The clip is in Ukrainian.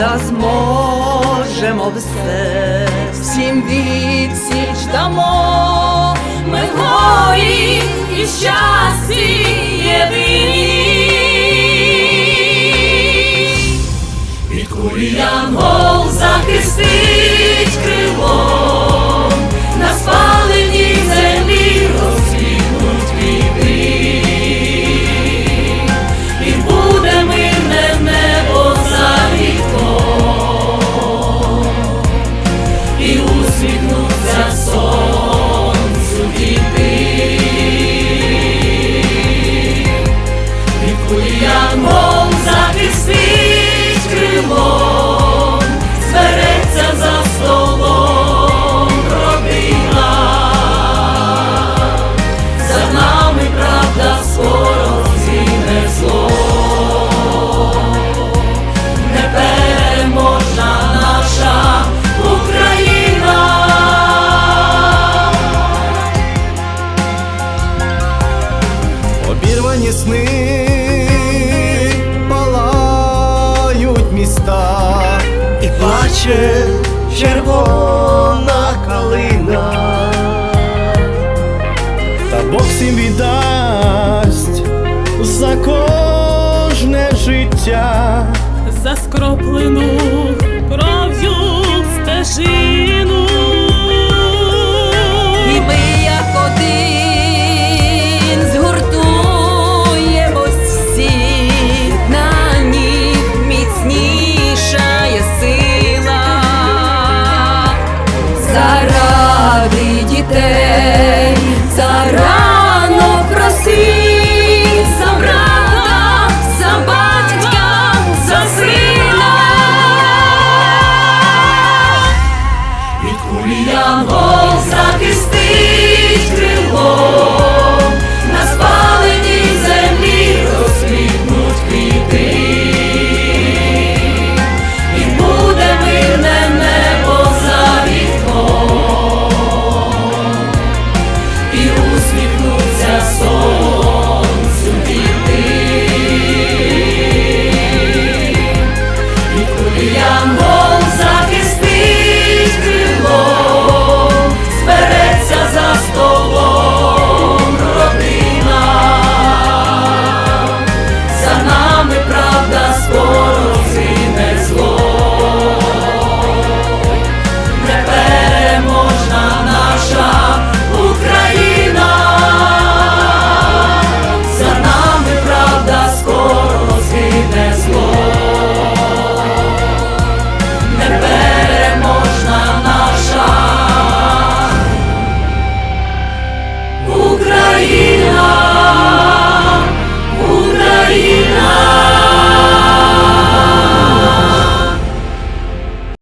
та зможемо все, всім відсіч дамо, ми горі і в щасті єдині. Від кулі захистить крилом, на спаленій Обірвані сни палають міста і плаче червона калина. Та Бог всім віддасть за кожне життя. за скроплену Заради дітей, заради